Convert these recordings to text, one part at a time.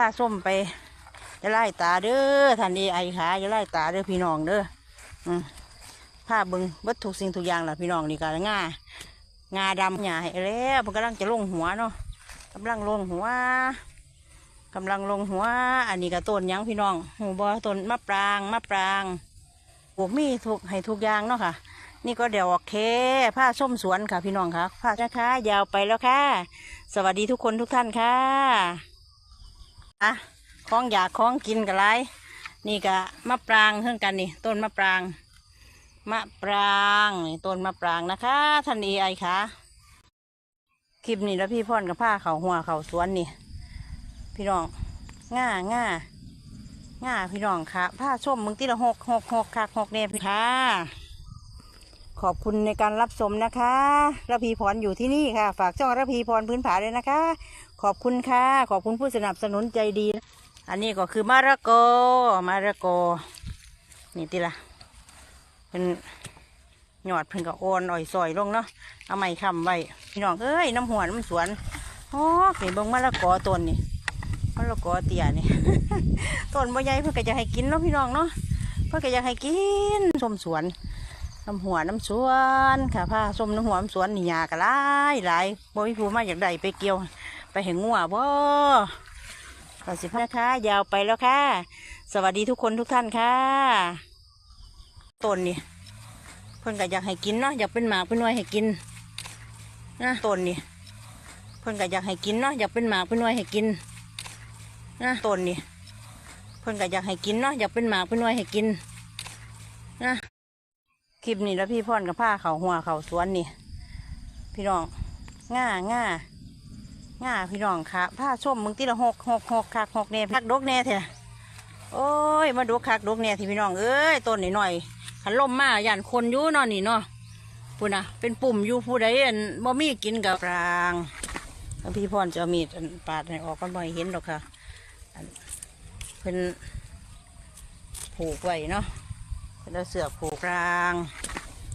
ตาส้มไปจะไล่ตาเด้อท่านดีไอขาจะไล่ตาเด้อพี่น้องเด้ออืมผ้าบึงวัตถุสิ่งทุกอย่างล่ะพี่น้องนี่ก็ง่างาดำหยาให้แล้วมันกำลังจะลงหัวเนาะกำลังลงหัวกำลังลงหัว อันนี้ก็ต้นยังพี่น้องหูบอต้นมะปรางมะปรางปลูกมีทุกให้ทุกอย่างเนาะค่ะ นี่ก็เดี๋ยวโอเคผ้าส้มสวนค่ะพี่น้องค่ะผ้านะคะ ยาวไปแล้วค่ะ สวัสดีทุกคนทุกท่านค่ะ อะของอยากของกินกันไรนี่ก็มะปรางเพื่อนกันนี่ ต้นมะปราง มะปรางนี่ต้นมะปรางนะคะท่านเอไอค่ะคลิปนี้แล้วพี่พ่อนกับผ้าเขาหัวเขาสวนนี่ พี่น้องง่าง่าง่าพี่น้องค่ะผ้าส้มมึงตีละหกหกหกคักหกเนพี่ค่ะ ขอบคุณในการรับชมนะคะระพีพรอยู่ที่นี่ค่ะ ฝากช่องระพีพรพื้นผาเลยนะคะ ขอบคุณค่ะ ขอบคุณผู้สนับสนุนใจดี อันนี้ก็คือมะระกมะระกนี่ติละเป็นหยอดเพิ่นก็โอนอ่อยซอยลงเนาะเอาไม้คำไว้พี่น้องเอ้ยน้ำหัวน้ำสวนโอ้นี่เบิ่งมะละกอต้นนี่มะละกอเตี้ยนี่ต้นใบใหญ่เพิ่นก็จะให้กินเนาะพี่น้องเนาะเพิ่นก็อยากให้กินชมสวน น้ำหัวน้ำสวนค่ะผ้าส้มน้ำหัวน้ำสวนนี่ยากระไรหลายบ่มีผู้มาอยากได้ไปเกี่ยว ไปเห็นงัวบ่ก็สิพนะคะ ยาวไปแล้วค่ะ สวัสดีทุกคนทุกท่านค่ะต้นนี่เพิ่นก็อยากให้กินเนาะอยากเป็นหมากเป็นน่วยให้กินนะต้นนี่เพิ่นก็อยากให้กินเนาะอยากเป็นหมากเป็นน่วยให้กินนะต้นนี่เพิ่นก็อยากให้กินเนาะอยากเป็นหมากเป็นน่วยให้กินน คลิปนี้แล้วพี่พ่อนกับผ้าเขาหัวเขาสวนนี่ พี่น้องง่าง่าง่าพี่น้องค่ะผ้าส้มมึงตีละหกหกหกคักหกเน่คักดกแน่เถอะโอ้ยมาดูคักดกแน่ที่พี่น้องเอ้ยต้นนี่หน่อยขันลมมาย่านคนยู่นอนนี่เนาะพูนะเป็นปุ่มอยู่ผู้ใดอันบ่มีกินกับปรางแล้วพี่พ่อนจะมีดอันปาดให้ออกก็บ่ให้เห็นหรอกค่ะอันเป็นผูกไว้เนาะ แล้วเสือกผูกราง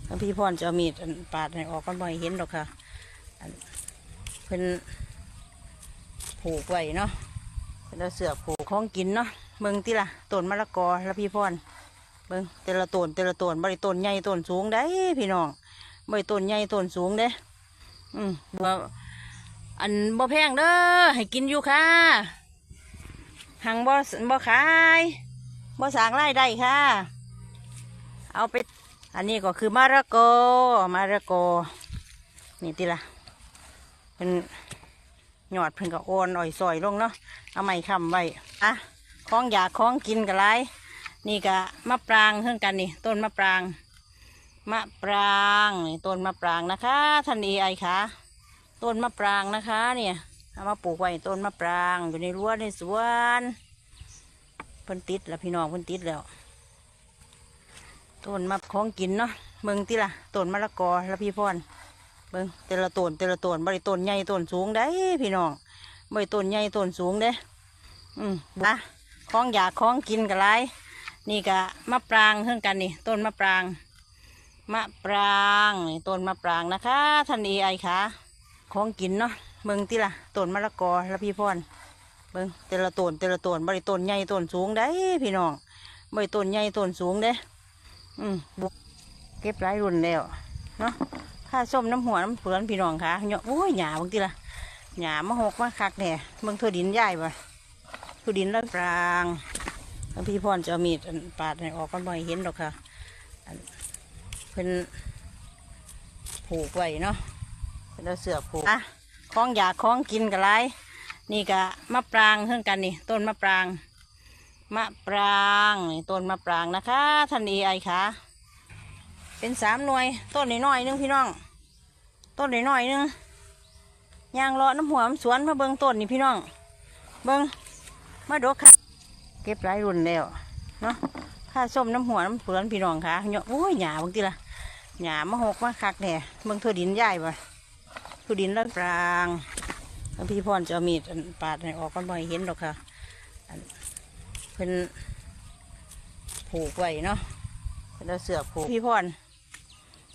แล้วพี่พรจะมีดปาดให้ออกก็บ่อยเห็นหรอกค่ะอันเพิ่นผูกไว้เนาะแล้วเสือกผูกของกินเนาะเบิ่งติล่ะต้นมะละกอแล้วพี่พรเบิ่งแต่ละต้นแต่ละต้นบริต้นใหญ่ต้นสูงได้พี่น้องบริต้นใหญ่ต้นสูงเด้อืมบ่อันบ่แพงเด้อให้กินอยู่ค่ะหังบ่บ่ขายบ่สางไรายได้ค่ะ เอาไป อันนี้ก็คือมะระกมะระกนี่ติละเป็นหยอดเพิ่นก็โอนอ่อยซอยลงเนาะเอาไม้ค้ำไว้อะของอยากของกินกันไรนี่ก็มะปรางเพื่อนกันนี่ ต้นมะปรางมะปรางนี่ต้นมะปรางนะคะท่านเอไอค่ะต้นมะปรางนะคะ เนี่ยเอามาปลูกไว้ต้นมะปรางอยู่ในรั้วในสวนเพิ่นติดแล้วพี่น้องเพิ่นติดแล้ว ต้นมะของกินเนาะเบิ่งติล่ะต้นมะละกอแล้วพี่พรเบิ่งแต่ละต้นแต่ละต้นบริต้นใหญ่ต้นสูงได้พี่น้องบริต้นใหญ่ต้นสูงเด้อืมนะของอยากของกินกันไรนี่ก็มะปรางเพื่อนกันนี่ ต้นมะปราง มะปรางนี่ต้นมะปรางนะคะท่านเอไอค่ะของกินเนาะเบิ่งติล่ะต้นมะละกอแล้วพี่พรเบิ่งแต่ละต้นแต่ละต้นบริต้นใหญ่ต้นสูงได้พี่น้องบริต้นใหญ่ต้นสูงเด้ อืมบุกเก็บหลายรุ่นแล้วเนาะผ้าส้มน้ำหัวน้ำเปลือนพี่น้องค่ะเนาะโอ้ยหยาบางทีละหยามาหกมาคักเนี่ยเบิ่งทั่วดินใหญ่ปะทั่วดินแล้วปรางแล้วพี่พรจะมีดปาดให้ออกก็บ่อยเห็นหรอกค่ะอันเพิ่นผูกไว้เนาะเพิ่นเอาเสือผูกอะของอยากของกินกันไรนี่ก็มะปรางเพื่อนกันนี่ ต้นมะปราง มะปรางนี่ต้นมะปรางนะคะท่านเอไอค่ะ เป็นสามหน่วย ต้นน้อยๆนึงพี่น้อง ต้นน้อยๆนึงยางเลาะน้ำหัวมสวนมาเบิงต้นนี่พี่น้อง เบิงมาดกค่ะ เก็บหลายรุ่นแล้วเนาะผ้าส้มน้ำหัวน้ำเปลือนพี่น้องค่ะเนาะโอ้ยหยาบางทีละหยามาหกมาคักเนี่ยเบิงทั่วดินใหญ่ปะทั่วดินแล้วปรางพี่พรจะมีดอันปาดให้ออกก็บ่อยเห็นหรอกค่ะ เพิ่นผูกไว้เนาะเพิ่นเอาเสือกผูกพี่พร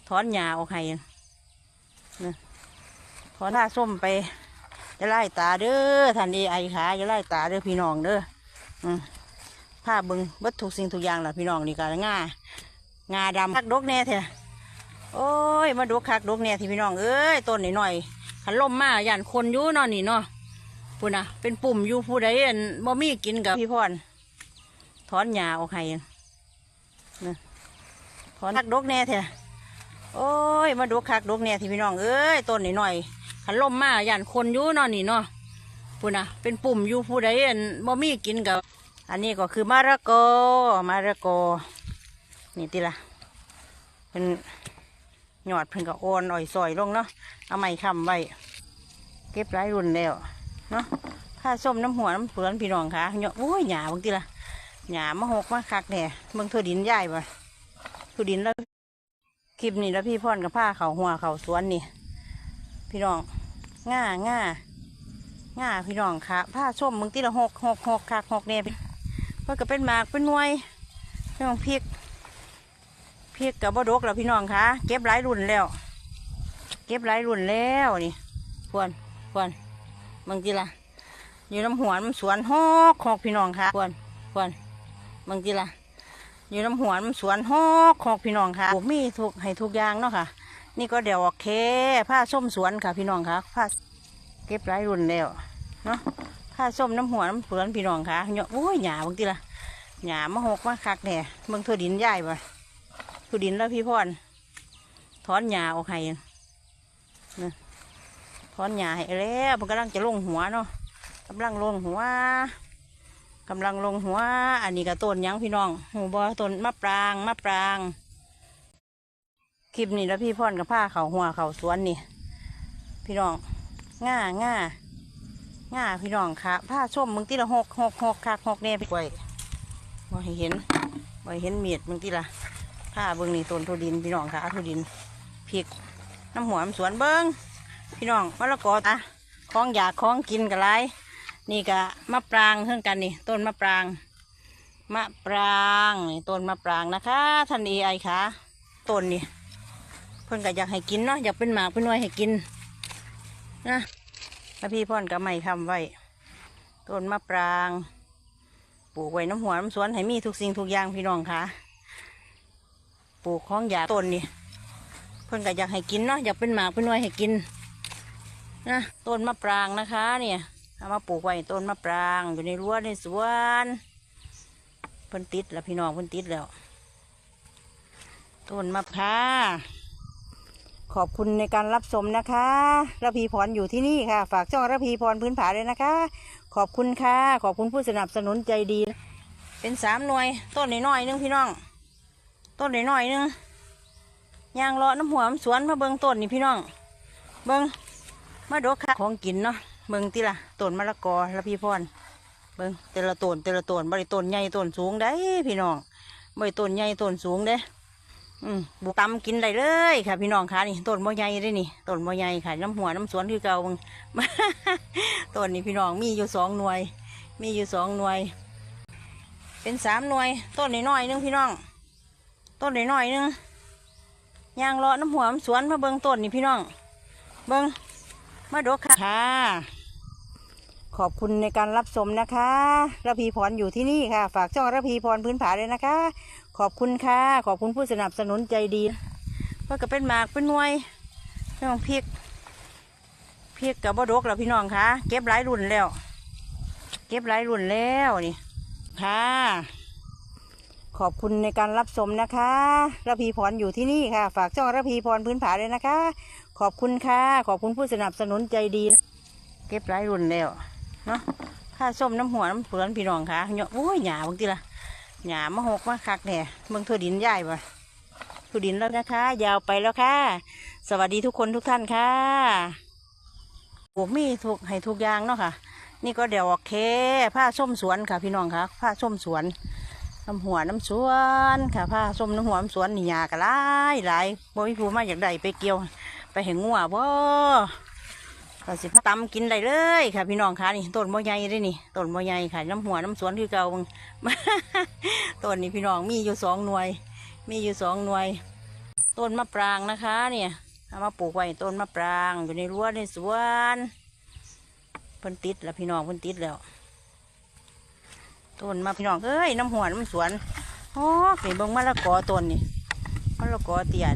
ถอนหญ้าออกให้นะถอนผ้าส้มไปจะไล่ตาเด้อท่านเอไอขาจะไล่ตาเด้อพี่น้องเด้ออืมผ้าเบิงเบัดทุกสิ่งทุกอย่างล่ะพี่น้องนี่ก็ง่างาดำคักดกแน่เถอะโอ้ยมาดกคักดกแน่ที่พี่น้องเอ้ยต้นนิดหน่อยๆขันล่มมาย่านคนอยู่เนอนนี่เนาะพูดนะเป็นปุ่มอยู่ผู้ใดอันบ่มีกินกับพี่พร ถอนหญ้าออกให้นะถอนคักดกแน่เถอะโอ้ย มาดกคักดกแน่ที่พี่น้องเอ้ยต้นนิดหน่อยๆขันล่มมาย่านคนอยู่นอนนี่เนาะพูดนะเป็นปุ่มอยู่ผู้ใดอันบ่มีกินกับอันนี้ก็คือมะระกมะระกนี่ติละเป็นหยอดเพิ่นก็อ่อนอ่อยซอยลงเนาะเอาไม้ค้ำไว้เก็บหลายรุ่นแล้วเนาะข้าส้มน้ำหัวน้ำเปลือนพี่น้องค่ะเนาะโอ้ยหยาบางทีละ หยามาหกมาคักเนี่ยเบิ่งทั่วดินใหญ่ปะทั่วดินแล้วคลิปนี้แล้วพี่พ่อนกับผ้าเขาหัวเขาสวนนี่ พี่น้องง่าง่าง่าพี่น้องค่ะผ้าส้มมึงตีละหกหกหกคักหกเนี่ยเพื่ก็เป็นหมากเป็นนวยพี่น้องพริกพริกกับบดกแล้วพี่น้องคะเก็บหลายรุ่นแล้ว เก็บหลายรุ่นแล้วนี่พวนพวนบางทีละอยู่น้ำหัวมันสวนหกหกพี่น้องคะพวนพวน บางทีละอยู่น้ำหัวนสวนหอกหอกพี่น้องค่ะปลูกมีทุกให้ทุกอย่างเนาะค่ะ นี่ก็เดี๋ยวโอเคผ้าส้มสวนค่ะพี่น้องค่ะผ้าเก็บหลายรุ่นแล้วเนาะผ้าส้มน้ำหัวน้ำเปลือนพี่น้องค่ะเนาะโอ้ยหยาบางทีละหยามาหกมาคักแหน่เบิ่งทั่วดินใหญ่ปะทั่วดินแล้วพี่พรถอนหญ้าออกให้นะถอนหญ้าให้แล้วมันกำลังจะลงหัวเนาะกำลังลงหัว กำลังลงหัว อันนี้ก็ต้นยังพี่น้องหูบอต้นมะปรางมะปราง คลิปนี้แล้วพี่พรกับผ้าเขาหัวเขาสวนนี่ พี่น้องง่าง่าง่าพี่น้องค่ะผ้าส้มมึงตีละหกหกหกคักหกแน่พี่กวยบ่ให้เห็นบ่ให้เห็นเมียดมึงตีละผ้าเบิ้งนี่ต้นทุดินพี่น้องค่ะทุดินพริกน้ำหัวมสวนเบิ้งพี่น้องมะละกอตะคล้องอยากคล้องกินกันไร นี่กะมะปรางเท่งกันนี่ ต้นมะปราง มะปรางนี่ต้นมะปรางนะคะท่านเอไอคะต้นนี่เพิ่นก็อยากให้กินเนาะอยากเป็นหมากเป็นน่วยให้กินนะแล้วพี่พ่อนก็ไม่ทำไว้ต้นมะปรางปลูกไว้น้ำหัวน้ำสวนให้มีทุกสิ่งทุกอย่างพี่น้องค่ะปลูกของยาต้นนี่เพิ่นก็อยากให้กินเนาะอยากเป็นหมากเป็นน่วยให้กินนะต้นมะปรางนะคะ เนี่ย เอามาปลูกไว้ต้นมะปราง อยู่ในรั้วในสวนเพิ่นติดแล้วพี่น้องเพิ่นติดแล้ว ต้นมะพร้าวขอบคุณในการรับชมนะคะระพีพรอยู่ที่นี่ค่ะ ฝากช่องระพีพรพื้นผาเลยนะคะ ขอบคุณค่ะ ขอบคุณผู้สนับสนุนใจดี เป็นสามหน่วย ต้นน้อยๆหนึงพี่น้อง ต้นน้อยๆหนึงยางเลาะน้ำหัวมสวนมาเบิงต้นนี่พี่น้อง เบิงมาดกค่ะของกินเนาะ เบิงติละต้นมะละกอระพีพรเบิงแต่ละต้นแต่ละต้นบริต้นใหญ่ต้นสูงได้พี่น้องบริต้นใหญ่ต้นสูงเด้อืมบุกตำกินได้เลยค่ะ พี่น้องค่ะนี่ต้นมะใหญ่ได้นี่ต้นมะใหญ่ค่ะน้ำหัวน้ำสวนคือเก่ามึงต้นนี้พี่น้องมีอยู่สองหน่วย มีอยู่สองหน่วย เป็นสามหน่วย ต้นน้อยๆหนึงพี่น้อง ต้นน้อยๆหนึงยางเลาะน้ำหัวน้ำสวนมาเบิ่งต้นนี่พี่น้อง เบิ่งมาดกค่ะ ขอบคุณในการรับชมนะคะระพีพรอยู่ที่นี่ค่ะ ฝากช่องระพีพรพื้นผาเลยนะคะ ขอบคุณค่ะ ขอบคุณผู้สนับสนุนใจดีเพื่อก็เป็นหมากเป็นนวยน้องพริกพริกกับบดกแล้วพี่น้องคะเก็บหลายรุ่นแล้ว เก็บหลายรุ่นแล้วนี่ค่ะ ขอบคุณในการรับชมนะคะระพีพรอยู่ที่นี่ค่ะ ฝากช่องระพีพรพื้นผาเลยนะคะ ขอบคุณค่ะ ขอบคุณผู้สนับสนุนใจดี เก็บหลายรุ่นแล้ว เนาะผ้าส้มน้ำหัวน้ำเปลือนพี่น้องค่ะเนาะโอ้ยหยาบางทีละหยามาหกมาคักเนี่ยเมืองทั่วดินใหญ่ปะทั่วดินแล้วนะคะ ยาวไปแล้วค่ะ สวัสดีทุกคนทุกท่านค่ะปลูกมีทุกให้ทุกอย่างเนาะค่ะ นี่ก็เดี๋ยวโอเคผ้าส้มสวนค่ะ พี่น้องค่ะผ้าส้มสวนน้ำหัวน้ำสวนค่ะผ้าส้มน้ำหัวน้ำสวนนี่หยากระไรหลายบ่มีผู้มาอยากได้ไปเกี่ยว ไปเห็นงัวบ่ ก็สิตำกินได้เลยค่ะ พี่น้องค่ะนี่ต้นบ่ใหญ่เลยนี่ต้นบ่ใหญ่ค่ะ น้ำหัวน้ำสวนคือเก่าบิ่งต้นนี้พี่น้องมีอยู่สองหน่วย มีอยู่สองหน่วย ต้นมะปรางนะคะ เนี่ยเอามาปลูกไว้ต้นมะปรางอยู่ในรั้วในสวนเพิ่นติดแล้วพี่น้องเพิ่นติดแล้วต้นมาพี่น้องเอ้ยน้ำหัวน้ำสวนโอ้นี่เบิ่งมะละกอต้นนี่มะละกอเตี้ย